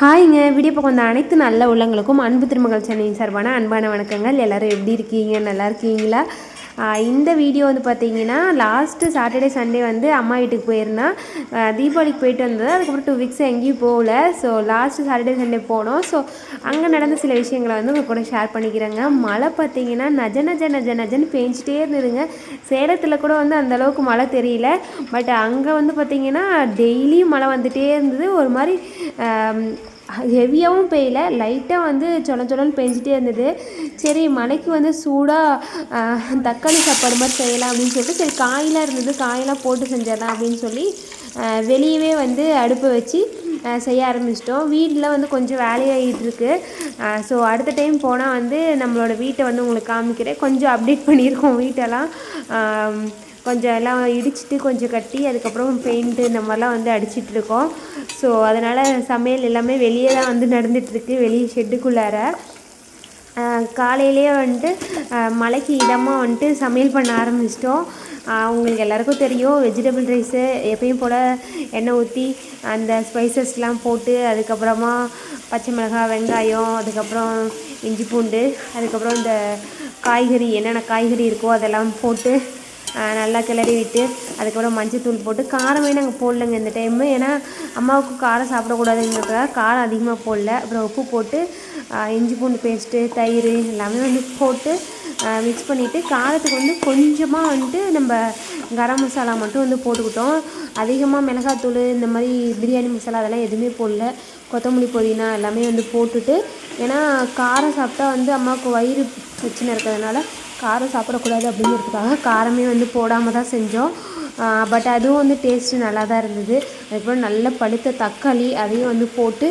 ஹாய்ங்க. Video பக்கம் வந்த அனைத்து நல்ல உள்ளங்களுக்கும் அன்பு திருமகள் சென்னையின் சார்பான அன்பான வணக்கங்கள். எல்லோரும் எப்படி இருக்கீங்க? நல்லா இருக்கீங்களா? இந்த வீடியோ வந்து பார்த்தீங்கன்னா லாஸ்ட்டு சாட்டர்டே சண்டே வந்து அம்மா வீட்டுக்கு போயிருந்தேன் தீபாவளிக்கு போயிட்டு வந்தது. அதுக்கப்புறம் டூ வீக்ஸ் எங்கேயும் போகல. ஸோ லாஸ்ட்டு சாட்டர்டே சண்டே போனோம். ஸோ அங்கே நடந்த சில விஷயங்களை வந்து உங்கள் கூட ஷேர் பண்ணிக்கிறேங்க. மழை பார்த்தீங்கன்னா நஜ நஜ நஜ நஜன்னு பேஞ்சிட்டே இருந்ததுங்க. சேலத்தில் கூட வந்து அந்தளவுக்கு மழை தெரியல. பட் அங்கே வந்து பார்த்தீங்கன்னா டெய்லியும் மழை வந்துகிட்டே இருந்தது. ஒரு மாதிரி ஹெவியாகவும் பெய்யல லைட்டாக வந்து சொல சொலன்னு பெஞ்சிட்டே இருந்தது. சரி மழைக்கு வந்து சூடாக தக்காளி சாப்பாடு மாதிரி செய்யலாம் அப்படின்னு சொல்லிட்டு சரி காயெலாம் இருந்தது. காயெல்லாம் போட்டு செஞ்சிடலாம் அப்படின்னு சொல்லி வெளியவே வந்து அடுப்பை வச்சு செய்ய ஆரம்பிச்சிட்டோம். வீட்டில் வந்து கொஞ்சம் வேலையாகிட்டு இருக்கு. ஸோ அடுத்த டைம் போனால் வந்து நம்மளோட வீட்டை வந்து உங்களுக்கு காமிக்கிறேன். கொஞ்சம் அப்டேட் பண்ணியிருக்கோம் வீட்டெல்லாம். கொஞ்சம் எல்லாம் இடிச்சிட்டு கொஞ்சம் கட்டி அதுக்கப்புறம் பெயிண்ட்டு இந்த மாதிரிலாம் வந்து அடிச்சிட்ருக்கோம். ஸோ அதனால் சமையல் எல்லாமே வெளியே தான் வந்து நடந்துகிட்ருக்கு வெளியே ஷெட்டுக்குள்ளார காலையிலேயே வந்துட்டு மழைக்கு இடமாக வந்துட்டு சமையல் பண்ண ஆரம்பிச்சிட்டோம். உங்களுக்கு எல்லாருக்கும் தெரியும் வெஜிடபிள் ரைஸு எப்பயும் போல் எண்ணெய் ஊற்றி அந்த ஸ்பைசஸ்லாம் போட்டு அதுக்கப்புறமா பச்சை மிளகாய் வெங்காயம் அதுக்கப்புறம் இஞ்சி பூண்டு அதுக்கப்புறம் இந்த காய்கறி என்னென்ன காய்கறி இருக்கோ அதெல்லாம் போட்டு நல்லா கிளறி விட்டு அதுக்கப்புறம் மஞ்சத்தூள் போட்டு காரமே நாங்கள் போடலங்க இந்த டைமு ஏன்னா அம்மாவுக்கு காரம் சாப்பிடக்கூடாதுங்கிறதுக்காக காரம் அதிகமாக போடல. அப்புறம் உப்பு போட்டு இஞ்சி பூண்டு பேஸ்ட்டு தயிர் எல்லாமே வந்து போட்டு மிக்ஸ் பண்ணிவிட்டு காரத்துக்கு வந்து கொஞ்சமாக வந்துட்டு நம்ம கரம் மசாலா மட்டும் வந்து போட்டுக்கிட்டோம். அதிகமாக மிளகாத்தூள் இந்த மாதிரி பிரியாணி மசாலா அதெல்லாம் எதுவுமே போடல. கொத்தமல்லி புதினா எல்லாமே வந்து போட்டுட்டு ஏன்னா காரம் சாப்பிட்டா வந்து அம்மாவுக்கு வயிறு பிரச்சனை இருக்கிறதுனால காரம் சாப்பிடக்கூடாது அப்படிங்கிறதுக்காக காரமே வந்து போடாமல் தான் செஞ்சோம். பட் அதுவும் வந்து டேஸ்ட்டு நல்லா தான் இருந்தது. அதுக்கப்புறம் நல்ல பழுத்த தக்காளி அதையும் வந்து போட்டு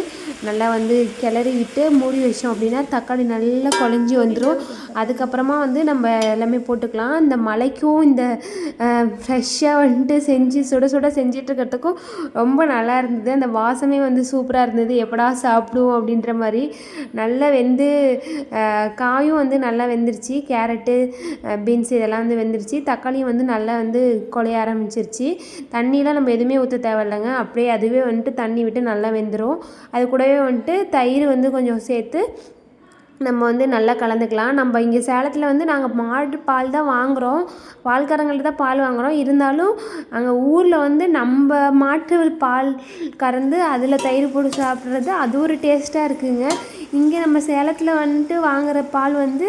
நல்லா வந்து கிளறி விட்டு மூடி வச்சோம் அப்படின்னா தக்காளி நல்லா குழஞ்சி வந்துடும் அதுக்கப்புறமா வந்து நம்ம எல்லாமே போட்டுக்கலாம். இந்த மலைக்கும் இந்த ஃப்ரெஷ்ஷாக வந்துட்டு செஞ்சு சுட சுட செஞ்சிட்ருக்கிறதுக்கும் ரொம்ப நல்லா இருந்தது. அந்த வாசமே வந்து சூப்பராக இருந்தது. எப்படா சாப்பிடுவோம் அப்படின்ற மாதிரி. நல்லா வெந்து காயும் வந்து நல்லா வெந்துருச்சு. கேரட்டு பீன்ஸ் இதெல்லாம் வந்து வெந்துருச்சு. தக்காளியும் வந்து நல்லா வந்து குழைய ஆரம்பிச்சிருச்சு. தண்ணியெலாம் நம்ம எதுவுமே ஊற்ற தேவையில்லைங்க. அப்படியே அதுவே வந்துட்டு தண்ணி விட்டு நல்லா வெந்துடும் அது கூடவே வந்துட்டு தயிர் வந்து கொஞ்சம் சேர்த்து நம்ம வந்து நல்லா கலந்துக்கலாம். நம்ம இங்கே சேலத்தில் வந்து நாங்கள் மாடு பால் தான் வாங்குகிறோம் பால்காரங்கள்ட்ட தான் பால் வாங்குகிறோம் இருந்தாலும் அங்கே ஊரில் வந்து நம்ம மாட்டு பால் கறந்து அதில் தயிர் போட்டு சாப்பிட்றது அது ஒரு டேஸ்ட்டாக இருக்குங்க. இங்கே நம்ம சேலத்தில் வந்துட்டு வாங்குகிற பால் வந்து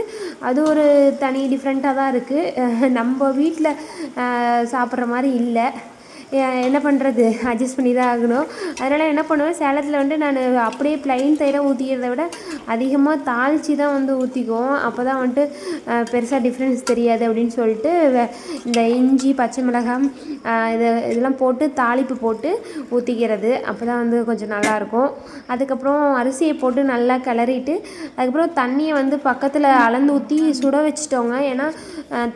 அது ஒரு தனி டிஃப்ரெண்ட்டாக தான் இருக்குது நம்ம வீட்டில் சாப்பிட்ற மாதிரி இல்லை. என்ன பண்ணுறது அட்ஜஸ்ட் பண்ணி தான் ஆகணும். அதனால் என்ன பண்ணுவேன்? சேலத்தில் வந்துட்டு நான் அப்படியே ப்ளைன் தயிராக ஊற்றிக்கிறத விட அதிகமாக தாளித்து தான் வந்து ஊற்றிக்குவோம் அப்போ தான் வந்துட்டு பெருசாக டிஃப்ரென்ஸ் தெரியாது அப்படின்னு சொல்லிட்டு இந்த இஞ்சி பச்சை மிளகாய் இது இதெல்லாம் போட்டு தாளிப்பு போட்டு ஊற்றிக்கிறது அப்போ தான் வந்து கொஞ்சம் நல்லாயிருக்கும். அதுக்கப்புறம் அரிசியை போட்டு நல்லா கிளறிட்டு அதுக்கப்புறம் தண்ணியை வந்து பக்கத்தில் அளந்து ஊற்றி சுட வச்சிட்டோங்க. ஏன்னா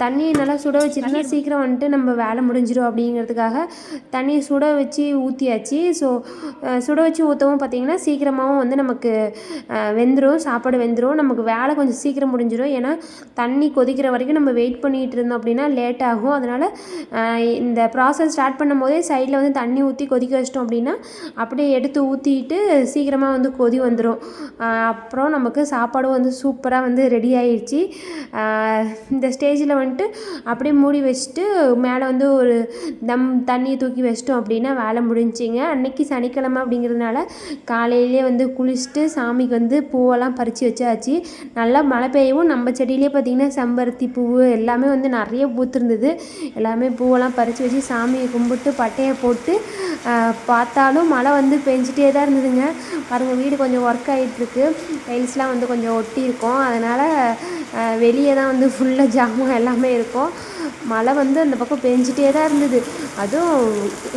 தண்ணியை நல்லா சுட வச்சிருந்தா சீக்கிரம் வந்துட்டு நம்ம வேலை முடிஞ்சிடும் அப்படிங்கிறதுக்காக தண்ணியை சுட வச்சு ஊற்றியாச்சு ஸோ சுட வச்சு ஊற்றவும் பார்த்தீங்கன்னா சீக்கிரமாகவும் வந்து நமக்கு வெந்துடும் சாப்பாடு வெந்துடும் நமக்கு வேலை கொஞ்சம் சீக்கிரம் முடிஞ்சிடும் ஏன்னா தண்ணி கொதிக்கிற வரைக்கும் நம்ம வெயிட் பண்ணிகிட்டு இருந்தோம் அப்படின்னா லேட் ஆகும். அதனால் இந்த ப்ராசஸ் ஸ்டார்ட் பண்ணும் போதே சைடில் வந்து தண்ணி ஊற்றி கொதிக்க வச்சிட்டோம் அப்படின்னா அப்படியே எடுத்து ஊற்றிட்டு சீக்கிரமாக வந்து கொதி வந்துடும் அப்புறம் நமக்கு சாப்பாடும் வந்து சூப்பராக வந்து ரெடி ஆயிடுச்சு இந்த ஸ்டேஜில் வந்துட்டு அப்படியே மூடி வச்சுட்டு மேலே வந்து ஒரு தம் தண்ணி தண்ணியை தூக்கி வச்சிட்டோம் அப்படின்னா வேலை முடிஞ்சிங்க. அன்னைக்கு சனிக்கிழமை அப்படிங்கிறதுனால காலையிலே வந்து குளிச்சுட்டு சாமிக்கு வந்து பூவெல்லாம் பறித்து வச்சாச்சு. நல்லா மழை பெய்யவும் நம்ம செடியிலே பார்த்திங்கன்னா செம்பருத்தி பூவு எல்லாமே வந்து நிறைய பூத்திருந்தது. எல்லாமே பூவெல்லாம் பறித்து வச்சு சாமியை கும்பிட்டு பட்டையை போட்டு பார்த்தாலும் மழை வந்து பெஞ்சிட்டே தான் இருந்ததுங்க. பாருங்கள் வீடு கொஞ்சம் ஒர்க் ஆகிட்டுருக்கு டைல்ஸ்லாம் வந்து கொஞ்சம் ஒட்டி இருக்கும் அதனால் வெளியே தான் வந்து ஃபுல்லாக ஜாமான் எல்லாமே இருக்கும். மழை வந்து அந்த பக்கம் பெஞ்சிட்டே தான் இருந்தது. அதுவும்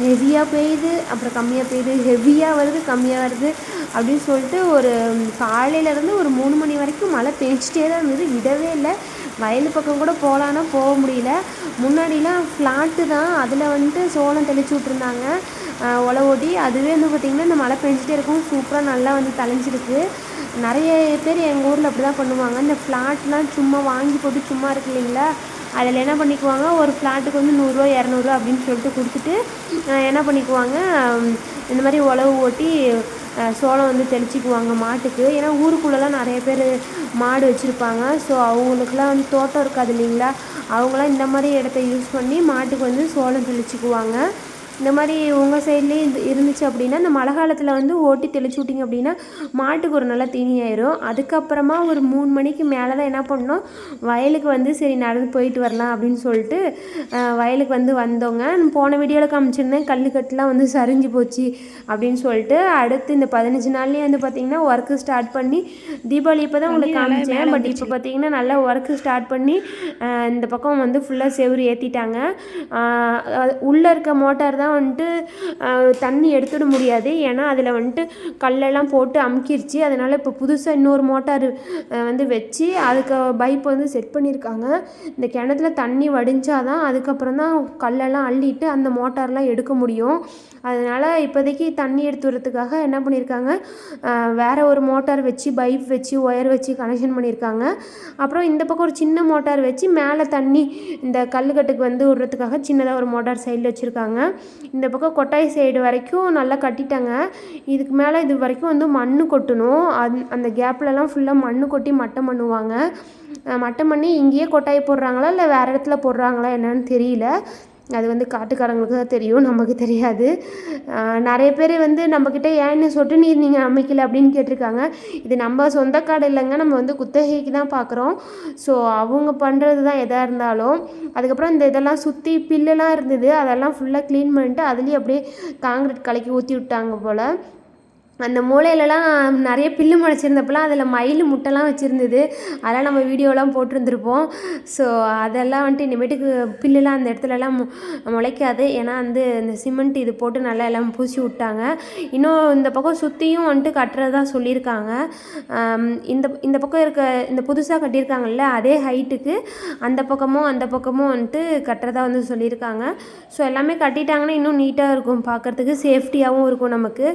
ஹெவியாக பெய்யுது அப்புறம் கம்மியாக பெய்யுது ஹெவியாக வருது கம்மியாக வருது அப்படின்னு சொல்லிட்டு ஒரு காலையிலேருந்து ஒரு மூணு மணி வரைக்கும் மழை பெஞ்சிட்டே தான் இருந்தது. விடவே இல்லை. வயல் பக்கம் கூட போகலான்னா போக முடியல. முன்னாடிலாம் ஃப்ளாட்டு தான் அதில் வந்துட்டு சோளம் தெளிச்சு விட்ருந்தாங்க ஒலை ஓட்டி. அதுவே வந்து பார்த்திங்கன்னா இந்த மழை பெஞ்சிட்டே இருக்கும். சூப்பராக நல்லா வந்து தலைஞ்சிருக்கு நிறைய பேர் எங்கள் ஊரில் அப்படி தான் பண்ணுவாங்க. இந்த ஃப்ளாட்லாம் சும்மா வாங்கி போட்டு சும்மா இருக்கு இல்லைங்களா? அதில் என்ன பண்ணிக்குவாங்க? ஒரு ஃப்ளாட்டுக்கு வந்து நூறுரூவா இரநூறுவா அப்படின்னு சொல்லிட்டு கொடுத்துட்டு என்ன பண்ணிக்குவாங்க? இந்த மாதிரி உழவு ஓட்டி சோளம் வந்து தெளிச்சிக்குவாங்க மாட்டுக்கு. ஏன்னா ஊருக்குள்ளெலாம் நிறைய பேர் மாடு வச்சுருப்பாங்க. ஸோ அவங்களுக்குலாம் வந்து தோட்டம் இருக்காது இல்லைங்களா? அவங்களாம் இந்த மாதிரி இடத்த யூஸ் பண்ணி மாட்டுக்கு வந்து சோளம் தெளிச்சிக்குவாங்க. இந்த மாதிரி உங்கள் சைட்லேயும் இது இருந்துச்சு அப்படின்னா இந்த மழை காலத்தில் வந்து ஓட்டி தெளிச்சு விட்டிங்க அப்படின்னா மாட்டுக்கு ஒரு நல்ல தீனி ஆயிரும் அதுக்கப்புறமா ஒரு மூணு மணிக்கு மேலே தான் என்ன பண்ணோம் வயலுக்கு வந்து சரி நடந்து போயிட்டு வரலாம் அப்படின்னு சொல்லிட்டு வயலுக்கு வந்து வந்தோங்க. போன வீடியோவில் காமிச்சிருந்தேன் கல்லுக்கட்டுலாம் வந்து சரிஞ்சு போச்சு அப்படின்னு சொல்லிட்டு அடுத்து இந்த பதினஞ்சு நாள்லேயே வந்து பார்த்திங்கன்னா ஒர்க்கு ஸ்டார்ட் பண்ணி தீபாவளி இப்போ தான் உங்களுக்கு காமிச்சேன். பட் இப்போ பார்த்திங்கன்னா நல்லா ஒர்க்கு ஸ்டார்ட் பண்ணி இந்த பக்கம் வந்து ஃபுல்லாக செவ்வறு ஏற்றிட்டாங்க உள்ளே இருக்க மோட்டார் தான் தான் வந்துட்டு தண்ணி எடுத்துட முடியாது. ஏன்னா அதில் வந்துட்டு கல்லெல்லாம் போட்டு அமுக்கிருச்சு. அதனால் இப்போ புதுசாக இன்னொரு மோட்டார் வந்து வச்சு அதுக்கு பைப் வந்து செட் பண்ணியிருக்காங்க இந்த கிணத்துல தண்ணி வடிஞ்சால் தான் அதுக்கப்புறம் தான் கல்லெல்லாம் அள்ளிட்டு அந்த மோட்டார்லாம் எடுக்க முடியும். அதனால் இப்போதைக்கு தண்ணி எடுத்து வரதுக்காக என்ன பண்ணியிருக்காங்க வேறு ஒரு மோட்டார் வச்சு பைப் வச்சு ஒயர் வச்சு கனெக்ஷன் பண்ணியிருக்காங்க அப்புறம் இந்த பக்கம் ஒரு சின்ன மோட்டார் வச்சு மேலே தண்ணி இந்த கல்லுக்கட்டுக்கு வந்து விடுறதுக்காக சின்னதாக ஒரு மோட்டார் சைடில் வச்சுருக்காங்க. இந்த பக்கம் கொட்டாய் சைடு வரைக்கும் நல்லா கட்டிட்டாங்க. இதுக்கு மேலே இது வரைக்கும் வந்து மண் கொட்டணும். அந் அந்த கேப்லலாம் ஃபுல்லாக மண் கொட்டி மட்டம் பண்ணுவாங்க. மட்டம் பண்ணி இங்கேயே கொட்டாய் போடுறாங்களா? இல்லை வேறு இடத்துல போடுறாங்களா? என்னன்னு தெரியல. அது வந்து காட்டுக்காரங்களுக்கு தான் தெரியும் நமக்கு தெரியாது. நிறைய பேர் வந்து நம்மக்கிட்ட ஏன்னு சொட்டு நீர் நீங்கள் அமைக்கல அப்படின்னு கேட்டிருக்காங்க. இது நம்ம சொந்த காடு இல்லைங்க நம்ம வந்து குத்தகைக்கு தான் பார்க்குறோம் ஸோ அவங்க பண்ணுறது தான் எதாக இருந்தாலும். அதுக்கப்புறம் இந்த இதெல்லாம் சுற்றி பில்லுலாம் இருந்தது அதெல்லாம் ஃபுல்லாக க்ளீன் பண்ணிட்டு அதுலேயும் அப்படியே காங்கிரீட் கலக்கி ஊற்றி விட்டாங்க போல். அந்த மூலையிலலாம் நிறைய புல்லு முளைச்சிருந்தப்பலாம் அதில் மயில் முட்டைலாம் வச்சுருந்தது. அதெல்லாம் நம்ம வீடியோலாம் போட்டிருந்துருப்போம். ஸோ அதெல்லாம் வந்துட்டு இனிமேட்டுக்கு புல்லுலாம் அந்த இடத்துலலாம் மு முளைக்காது. ஏன்னா வந்து இந்த சிமெண்ட் இது போட்டு நல்லா எல்லாம் பூசி விட்டாங்க. இன்னும் இந்த பக்கம் சுற்றியும் வந்துட்டு கட்டுறதா சொல்லியிருக்காங்க. இந்த இந்த பக்கம் இருக்க இந்த புதுசாக கட்டியிருக்காங்கல்ல அதே ஹைட்டுக்கு அந்த பக்கமும் அந்த பக்கமும் வந்துட்டு கட்டுறதா வந்து சொல்லியிருக்காங்க. ஸோ எல்லாமே கட்டிட்டாங்கன்னா இன்னும் நீட்டாக இருக்கும். பார்க்குறதுக்கு சேஃப்டியாகவும் இருக்கும் நமக்கு.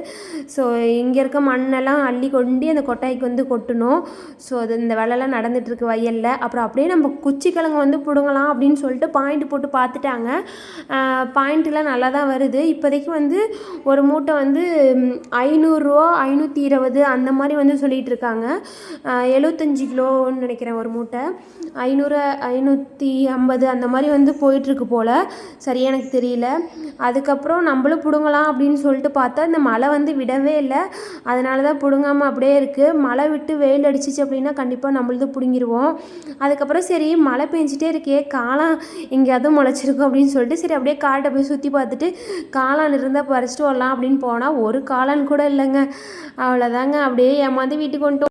ஸோ இங்கே இருக்க மண்ணெல்லாம் அள்ளி கொண்டு அந்த கொட்டாய்க்கு வந்து கொட்டணும். ஸோ அது இந்த வேலைலாம் நடந்துகிட்ருக்கு வயலில். அப்புறம் அப்படியே நம்ம குச்சி கிழங்கு வந்து பிடுங்கலாம் அப்படின்னு சொல்லிட்டு பாயிண்ட் போட்டு பார்த்துட்டாங்க. பாயிண்ட்லாம் நல்லா தான் வருது. இப்போதைக்கு வந்து ஒரு மூட்டை வந்து ஐநூறுரூவா ஐநூற்றி இருபது அந்த மாதிரி வந்து சொல்லிகிட்டு இருக்காங்க. எழுபத்தஞ்சி கிலோன்னு நினைக்கிறேன் ஒரு மூட்டை. ஐநூறு ஐநூற்றி ஐம்பது அந்த மாதிரி வந்து போயிட்டுருக்கு போல். சரியாக எனக்கு தெரியல. அதுக்கப்புறம் நம்மளும் பிடுங்கலாம் அப்படின்னு சொல்லிட்டு பார்த்தா இந்த மழை வந்து விடவே இல்லை. அதனால தான் பிடுங்காமல் அப்படியே இருக்குது மழை விட்டு வெயில் அடிச்சிச்சு அப்படின்னா கண்டிப்பாக நம்மளது பிடுங்கிடுவோம் அதுக்கப்புறம் சரி மழை பெஞ்சிட்டே இருக்கே காளான் எங்கேயாவது முளைச்சிருக்கும் அப்படின்னு சொல்லிட்டு சரி அப்படியே காட்டை போய் சுற்றி பார்த்துட்டு காளான் இருந்தால் பறிச்சிட்டு வரலாம் அப்படின்னு போனால் ஒரு காளான் கூட இல்லைங்க. அவ்வளோதாங்க அப்படியே ஏமாந்து வீட்டுக்கு வந்துட்டோம்.